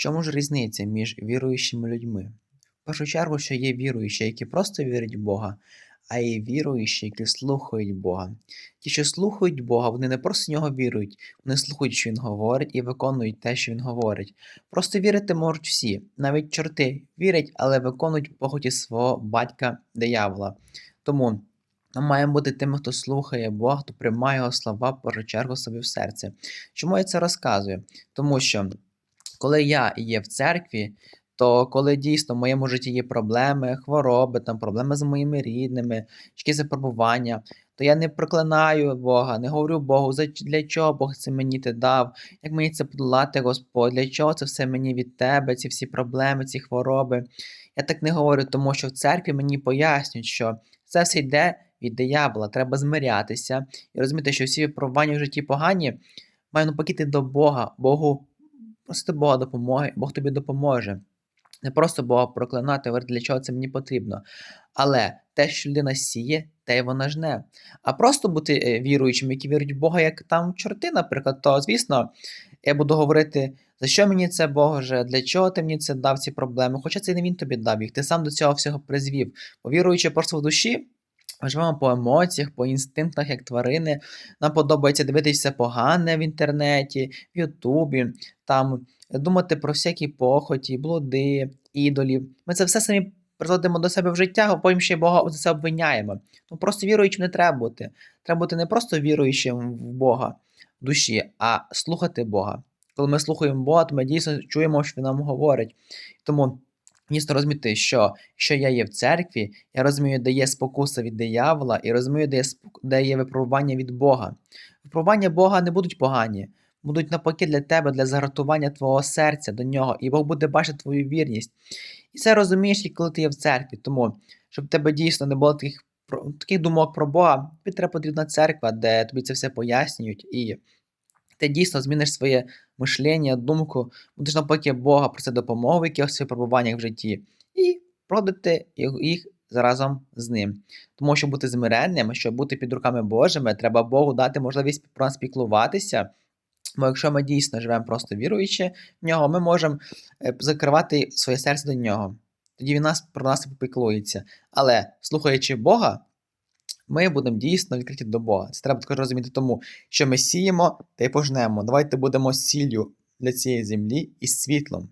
чому ж різниця між віруючими людьми? В першу чергу, що є віруючі, які просто вірять в Бога, а є віруючі, які слухають Бога. Ті, що слухають Бога, вони не просто в нього вірують, вони слухають, що Він говорить, і виконують те, що Він говорить. Просто вірити можуть всі, навіть чорти вірять, але виконують похоті свого батька диявола. Тому ми маємо бути тими, хто слухає Бога, хто приймає його слова першу чергу собі в серце. Чому я це розказую? Тому що коли я є в церкві, то коли дійсно в моєму житті є проблеми, хвороби, там, проблеми з моїми рідними, якісь випробування, то я не проклинаю Бога, не говорю Богу, для чого Бог це мені ти дав, як мені це подолати, Господь, для чого це все мені від тебе, ці всі проблеми, ці хвороби. Я так не говорю, тому що в церкві мені пояснюють, що це все йде від диявола, треба змирятися і розуміти, що всі випробування в житті погані, маю йти до Бога, Богу просити Бога допомоги, Бог тобі допоможе. Не просто Бога проклинати, говорити, для чого це мені потрібно. Але те, що людина сіє, те й вона жне. А просто бути е, віруючим, які вірять в Бога, як там чорти, наприклад, то звісно, я буду говорити, за що мені це Боже, для чого ти мені це дав ці проблеми. Хоча це не він тобі дав їх, ти сам до цього всього призвів. Бо віруючи просто в душі, живемо по емоціях, по інстинктах, як тварини. Нам подобається дивитися погане в інтернеті, в Ютубі, там думати про всякі похоті, блуди, ідолів. Ми це все самі призводимо до себе в життя, а потім ще Бога за це обвиняємо. Ну просто віруючим не треба бути. Треба бути не просто віруючим в Бога в душі, а слухати Бога. Коли ми слухаємо Бога, то ми дійсно чуємо, що Він нам говорить. Тому дійсно розуміти, що якщо я є в церкві, я розумію, де є спокуса від диявола, і розумію, де є, де є випробування від Бога. Випробування Бога не будуть погані, будуть навпаки для тебе, для загартування твого серця до нього, і Бог буде бачити твою вірність. І це розумієш, коли ти є в церкві. Тому, щоб в тебе дійсно не було таких, таких думок про Бога, тобі треба потрібна церква, де тобі це все пояснюють, і ти дійсно зміниш своє мишлення, думку, будеш навпаки Бога просити допомогу в якихось випробуваннях в житті, і продати їх разом з ним. Тому щоб бути змиренним, щоб бути під руками Божими, треба Богу дати можливість про нас піклуватися. Бо якщо ми дійсно живемо просто віруючи в нього, ми можемо е, закривати своє серце до нього. Тоді він нас про нас попіклується. Але слухаючи Бога, ми будемо дійсно відкриті до Бога. Це треба також розуміти тому, що ми сіємо та й пожнемо. Давайте будемо сіллю для цієї землі і світлом.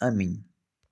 Амінь.